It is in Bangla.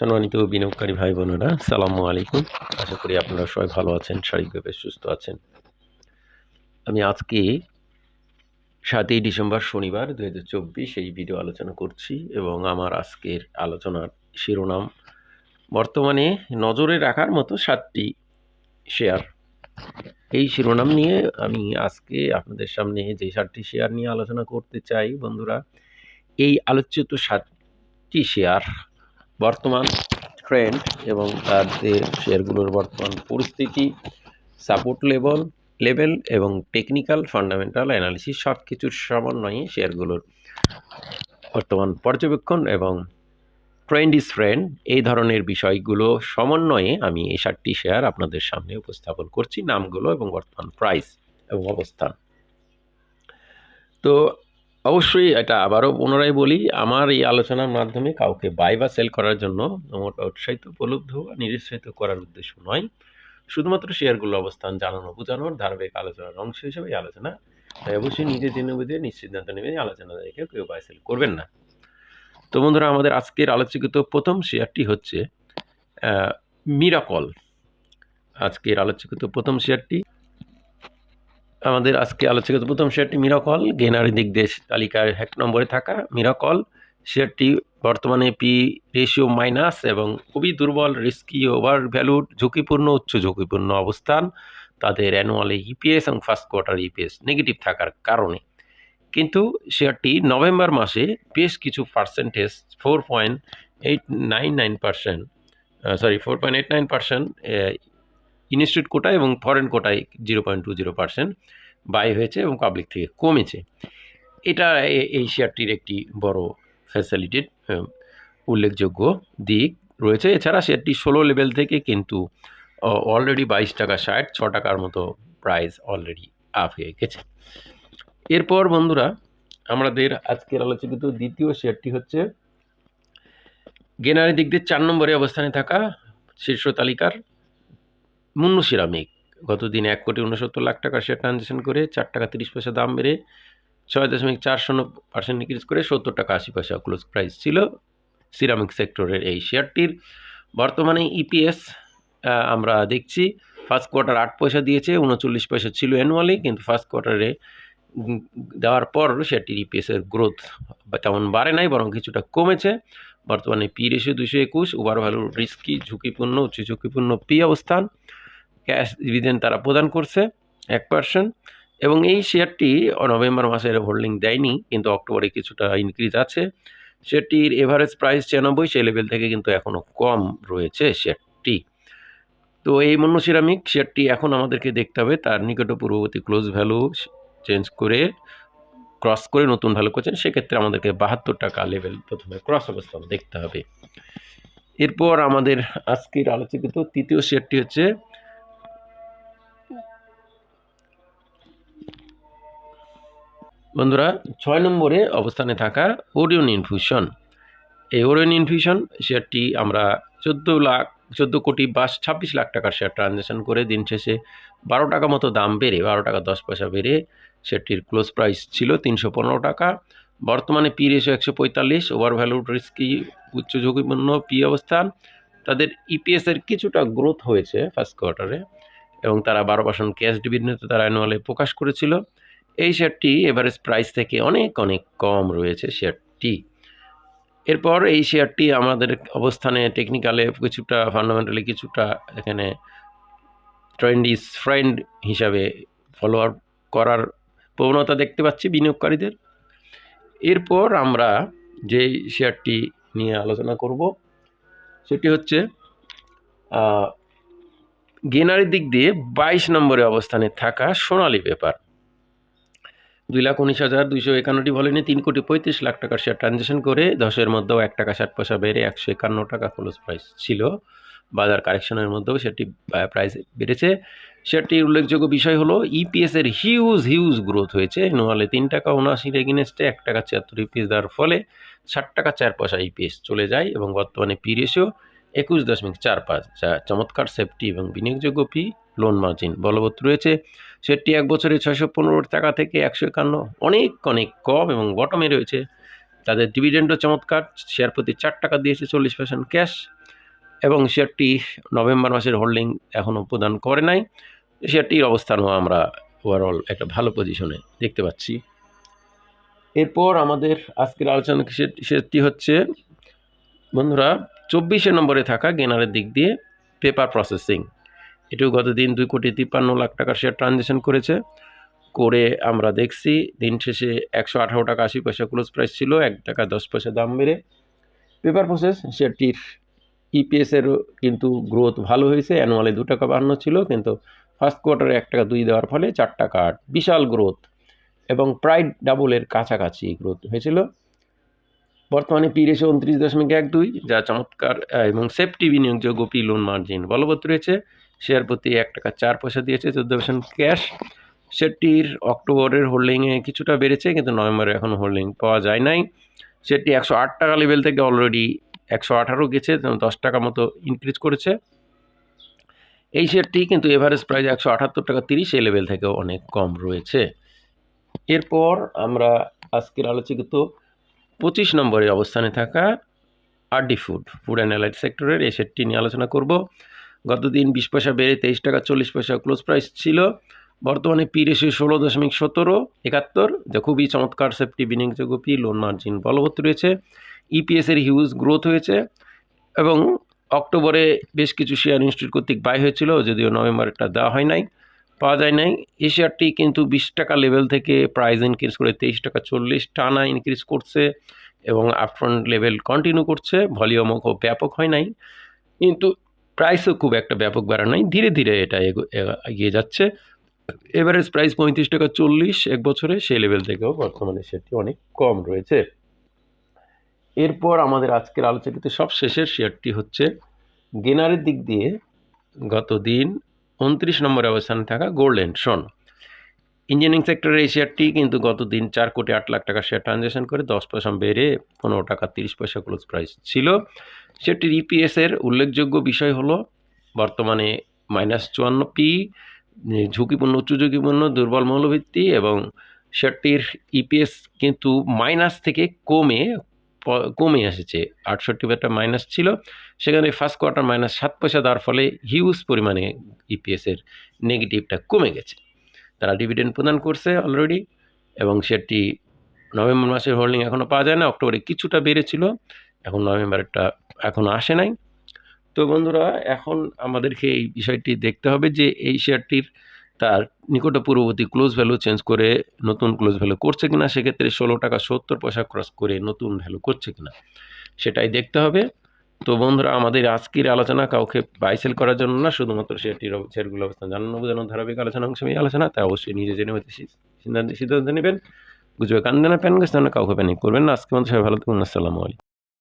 সম্মানিত বিনিয়োগকারী ভাই বোনেরা, সালামু আলাইকুম। আশা করি আপনারা সবাই ভালো আছেন, শারীরিকভাবে সুস্থ আছেন। আমি আজকে সাতই ডিসেম্বর শনিবার দু হাজার চব্বিশ এই ভিডিও আলোচনা করছি এবং আমার আজকের আলোচনার শিরোনাম, বর্তমানে নজরে রাখার মতো সাতটি শেয়ার। এই শিরোনাম নিয়ে আমি আজকে আপনাদের সামনে যে সাতটি শেয়ার নিয়ে আলোচনা করতে চাই, বন্ধুরা, এই আলোচিত সাতটি শেয়ার বর্তমান ট্রেন্ড এবং তার যে শেয়ারগুলোর বর্তমান পরিস্থিতি সাপোর্ট লেভেল লেভেল এবং টেকনিক্যাল ফান্ডামেন্টাল অ্যানালিসিস সব কিছুর সমন্বয়ে শেয়ারগুলোর বর্তমান পর্যবেক্ষণ এবং ট্রেন্ড ইজ ফ্রেন্ড এই ধরনের বিষয়গুলো সমন্বয়ে আমি এই সাতটি শেয়ার আপনাদের সামনে উপস্থাপন করছি, নামগুলো এবং বর্তমান প্রাইস এবং অবস্থান। তো অবশ্যই এটা আবারও পুনরায় বলি, আমার এই আলোচনার মাধ্যমে কাউকে বাই বা সেল করার জন্য উৎসাহিত, উপলব্ধ বা নিরুৎসাহিত করার উদ্দেশ্য নয়। শুধুমাত্র শেয়ারগুলো অবস্থান জানানো বোঝানোর ধারাবাহিক আলোচনার অংশ হিসেবে এই আলোচনা। তাই অবশ্যই নিজে জেনে বুঝে নিশ্চিন্তান্ত নেবেন আলোচনা দেখে কেউ বাই সেল করবেন না। তো বন্ধুরা, আমাদের আজকের আলোচিত প্রথম শেয়ারটি হচ্ছে মিরাকল আজকের আলোচিত প্রথম শেয়ারটি আমাদের আজকে আলোচিত প্রথম শেয়ারটি মিরাকল গেনারি দিক দেশ তালিকার এক নম্বরে থাকা মিরাকল শেয়ারটি বর্তমানে পি রেশিও মাইনাস এবং খুবই দুর্বল রিস্কি ওভার ভ্যালুড ঝুঁকিপূর্ণ, উচ্চ ঝুঁকিপূর্ণ অবস্থান। তাদের অ্যানুয়ালি ইপিএস এবং ফার্স্ট কোয়ার্টার ইপিএস নেগেটিভ থাকার কারণে। কিন্তু শেয়ারটি নভেম্বর মাসে বেশ কিছু percentage four point eight nine nine percent sorry four point eight nine percent institute কোটায় এবং ফরেন কোটায় zero point two zero percent buy হয়েছে এবং পাবলিক থেকে কমেছে। এটা এই শেয়ারটির একটি বড় ফ্যাসিলিটির উল্লেখযোগ্য দিক রয়েছে। এছাড়া শেয়ারটি ষোলো লেভেল থেকে কিন্তু অলরেডি বাইশ টাকা ষাট, ছ টাকার মতো প্রাইস অলরেডি আপ হয়ে গেছে। এরপর বন্ধুরা, আমাদের আজকের আলোচিত দ্বিতীয় শেয়ারটি হচ্ছে, গেনারি দিক দিয়ে চার নম্বরে অবস্থানে থাকা শীর্ষ তালিকার মুন্নু সিরামিক গত দিনে এক কোটি উনসত্তর লাখ টাকার শেয়ার ট্রানজ্যাকশন করে চার টাকা তিরিশ পয়সা দাম বেড়ে ছয় দশমিক চার শূন্য পার্সেন্ট ইনক্রিজ করে সত্তর টাকা আশি পয়সা ক্লোজ প্রাইস ছিল সিরামিক সেক্টরের এই শেয়ারটির বর্তমানে ইপিএস আমরা দেখছি ফার্স্ট কোয়ার্টার আট পয়সা দিয়েছে, উনচল্লিশ পয়সা ছিল অ্যানুয়ালি কিন্তু ফার্স্ট কোয়ার্টারে দেওয়ার পর সেটির ইপিএসের গ্রোথ তেমন বাড়ে নাই, বরং কিছুটা কমেছে। বর্তমানে পি রেশিও দুশো একুশ ওভার ভ্যালু রিস্কি ঝুঁকিপূর্ণ উচ্চ ঝুঁকিপূর্ণ পি অবস্থান। ক্যাশ ডিভিডেন্ড তারা প্রদান করছে, এক পার্সেন্ট এবং এই শেয়ারটি নভেম্বর মাসের হোল্ডিং দেয়নি, কিন্তু অক্টোবরে কিছুটা ইনক্রিজ আছে। শেয়ারটির এভারেজ প্রাইস ছিয়ানব্বই, সেই লেভেল থেকে কিন্তু এখনও কম রয়েছে শেয়ারটি। তো এই মন্য সিরামিক শেয়ারটি এখন আমাদেরকে দেখতে হবে, তার নিকট পূর্ববর্তী ক্লোজ ভ্যালু চেঞ্জ করে ক্রস করে, নতুন ভ্যালু করছেন, সেক্ষেত্রে আমাদেরকে বাহাত্তর টাকা লেভেল প্রথমে ক্রস অবস্থা দেখতে হবে। এরপর আমাদের আজকের আলোচিত তৃতীয় শেয়ারটি হচ্ছে বন্ধুরা, ছয় নম্বরে অবস্থানে থাকা ওরিয়ন ইনফিউশন। এই ওরিয়ন ইনফিউশন শেয়ারটি আমরা চোদ্দ লাখ, চোদ্দ কোটি বাস ছাব্বিশ লাখ টাকার শেয়ার ট্রানজ্যাকশন করে দিন শেষে বারো টাকা মতো দাম বেড়ে, বারো টাকা দশ পয়সা বেড়ে শেয়ারটির ক্লোজ প্রাইস ছিল তিনশো পনেরো টাকা। বর্তমানে পি রেশো একশো পঁয়তাল্লিশ, ওভার ভ্যালু রিস্কি, উচ্চ ঝুঁকিপূর্ণ, পি অবস্থান। তাদের ইপিএসের কিছুটা গ্রোথ হয়েছে ফার্স্ট কোয়ার্টারে এবং তারা বারো পার্সেন্ট ক্যাশ ডিভিডেন্ড তারা অ্যানুয়ালে প্রকাশ করেছিল। এই শেয়ারটি এভারেজ প্রাইস থেকে অনেক অনেক কম রয়েছে শেয়ারটি। এরপর এই শেয়ারটি আমাদের অবস্থানে টেকনিক্যালে কিছুটা ফান্ডামেন্টালি কিছুটা এখানে ট্রেন্ড ইজ ফ্রেন্ড হিসাবে ফলো আপ করার প্রবণতা দেখতে পাচ্ছি বিনিয়োগকারীদের। এরপর আমরা যে শেয়ারটি নিয়ে আলোচনা করব, সেটি হচ্ছে গেনারের দিক দিয়ে বাইশ নম্বরে অবস্থানে থাকা সোনালি পেপার। দুই লাখ উনিশ হাজার দুইশো একান্নটি ভলিউমে তিন কোটি পঁয়ত্রিশ লাখ টাকার শেয়ার ট্রানজ্যাকশন করে দশের মধ্যেও এক টাকা ষাট পয়সা বেড়ে একশো একান্ন টাকা ক্লোজ প্রাইস ছিল। বাজার কারেকশনের মধ্যেও সেটি প্রাইস বেড়েছে। সেটির উল্লেখযোগ্য বিষয় হলো ইপিএসের হিউজ হিউজ গ্রোথ হয়েছে। নোয়ালে তিন টাকা উনআশির এগেনস্টে এক টাকা ছিয়াত্তর ইপিএস দেওয়ার ফলে ষাট টাকা চার পয়সা ইপিএস চলে যায় এবং বর্তমানে পি রেশিও একুশ দশমিক চার পাঁচ, যা চমৎকার সেফটি এবং বিনিয়োগযোগ্য পি লোন মার্জিন বলবৎ রয়েছে সেটি এক বছরে ছয়শো পনেরো টাকা থেকে একশো একান্ন। অনেক অনেক কম এবং বটমে রয়েছে। তাদের ডিভিডেন্ডও চমৎকার। শেয়ার প্রতি চার টাকা দিয়েছে চল্লিশ পার্সেন্ট ক্যাশ এবং শেয়ারটি নভেম্বর মাসের হোল্ডিং এখনও প্রদান করে নাই। শেয়ারটির অবস্থানও আমরা ওভারঅল একটা ভালো পজিশনে দেখতে পাচ্ছি। এরপর আমাদের আজকের আলোচনা শেয়ারটি হচ্ছে, বন্ধুরা, চব্বিশে নম্বরে থাকা গেনারের দিক দিয়ে পেপার প্রসেসিং এটিও গত দিন দুই কোটি তিপ্পান্ন লাখ টাকার শেয়ার ট্রানজ্যাকশন করেছে। করে আমরা দেখছি, দিন শেষে একশো আঠারো টাকা আশি পয়সা ক্লোজ প্রাইস ছিল, এক টাকা দশ পয়সা দাম বেড়ে পেপার প্রসেস শেয়ারটির ইপিএসেরও কিন্তু গ্রোথ ভালো হয়েছে অ্যানুয়ালি দু টাকা বাহান্ন ছিল, কিন্তু ফার্স্ট কোয়ার্টারে এক টাকা দুই দেওয়ার ফলে চার টাকা আট, বিশাল গ্রোথ এবং প্রায় ডাবলের কাছাকাছি গ্রোথ হয়েছিল। বর্তমানে পি রেশো উনত্রিশ দশমিক এক দুই, যা চমৎকার এবং সেফটি বিনিয়োগযোগ্য পি লোন মার্জিন বলবৎ রয়েছে। শেয়ার প্রতি এক টাকা চার পয়সা দিয়েছে, চোদ্দ পার্সেন্ট ক্যাশ সেটির অক্টোবরের হোল্ডিংয়ে কিছুটা বেড়েছে, কিন্তু নভেম্বরে এখনও হোল্ডিং পাওয়া যায় নাই। সেটি একশো আট টাকা লেভেল থেকে অলরেডি একশো আঠারো গেছে দশ টাকা মতো ইনক্রিজ করেছে। এই শেয়ারটি কিন্তু এভারেজ প্রাইস একশো আটাত্তর টাকা তিরিশ এই লেভেল থেকে অনেক কম রয়েছে। এরপর আমরা আজকের আলোচিত পঁচিশ নম্বরে অবস্থানে থাকা RD food food and allied সেক্টরের এই শেয়ারটি নিয়ে আলোচনা করব। গতদিন বিশ পয়সা বেড়ে তেইশ টাকা চল্লিশ পয়সা ক্লোজ প্রাইস ছিল। বর্তমানে পি রেশি ষোলো দশমিক সতেরো, একাত্তর, যা খুবই চমৎকার সেফটি বিনিয়োগযোগ্য পি লোন মার্জিন বলবৎ রয়েছে। ইপিএসের হিউজ গ্রোথ হয়েছে এবং অক্টোবরে বেশ কিছু শেয়ার ইনস্টিটিউট কর্তৃক বাই হয়েছিল, যদিও নভেম্বরটা দেওয়া হয় নাই, পাওয়া যায় নাই। এই শেয়ারটি কিন্তু বিশ টাকা লেভেল থেকে প্রাইস ইনক্রিজ করে তেইশ টাকা চল্লিশ টানা ইনক্রিজ করছে এবং আপফ্রন্ট লেভেল কন্টিনিউ করছে। ভলিউমও খুব ব্যাপক হয় নাই। কিন্তু প্রাইসও খুব একটা ব্যাপক বাড়া নাই, ধীরে ধীরে এটা এগিয়ে যাচ্ছে। এভারেজ প্রাইস পঁয়ত্রিশ টাকা চল্লিশ এক বছরে, সেই লেভেল থেকেও বর্তমানে সেটি অনেক কম রয়েছে। এরপর আমাদের আজকের আলোচনাতে সব শেষের শেয়ারটি হচ্ছে গেনারের দিক দিয়ে গত দিন উনত্রিশ নম্বরে অবস্থানে থাকা গোল্ডেন শন। ইঞ্জিনিয়ারিং সেক্টরের এই শেয়ারটি কিন্তু গত দিন চার কোটি আট লাখ টাকা শেয়ার ট্রানজ্যাকশন করে দশ পয়সা বেড়ে পনেরো টাকা তিরিশ পয়সা ক্লোজ প্রাইস ছিল। সেটির ইপিএসের উল্লেখযোগ্য বিষয় হলো, বর্তমানে মাইনাস চুয়ান্ন পি, ঝুঁকিপূর্ণ, উচ্চ ঝুঁকিপূর্ণ, দুর্বল মৌলভিত্তি এবং শেয়ারটির ইপিএস কিন্তু মাইনাস থেকে কমে কমে এসেছে। আটষট্টি একটা মাইনাস ছিল। সেখানে ফার্স্ট কোয়ার্টার মাইনাস সাত পয়সা দেওয়ার ফলে হিউজ পরিমাণে ইপিএসের নেগেটিভটা কমে গেছে। তারা ডিভিডেন্ড প্রদান করছে অলরেডি এবং সেটি নভেম্বর মাসের হোল্ডিং এখনও পাওয়া যায় না, অক্টোবরে কিছুটা বেড়েছিল, এখন নভেম্বরেরটা এখনও আসে নাই। তো বন্ধুরা, এখন আমাদেরকে এই বিষয়টি দেখতে হবে যে এই শেয়ারটির তার নিকট পূর্ববর্তী ক্লোজ ভ্যালু চেঞ্জ করে নতুন ক্লোজ ভ্যালু করছে কিনা, সেক্ষেত্রে ষোলো টাকা সত্তর পয়সা ক্রস করে নতুন ভ্যালু করছে কিনা, সেটাই দেখতে হবে। তো বন্ধুরা, আমাদের আজকের আলোচনা কাউকে বাইসেল করার জন্য না, শুধুমাত্র শেয়ারটির সেটগুলো অবস্থান জানানো বোঝানো ধারাবাহিক আলোচনা অংশ এই আলোচনা, তাই অবশ্যই নিজে জেনে হতে সিদ্ধান্ত নেবেন। বুঝবে কান্দে না, প্যান গেছে কাউকে প্যানিক করবেন না। আজকে মতো সবাই ভালো থাকুন, আসসালামু আলাইকুম।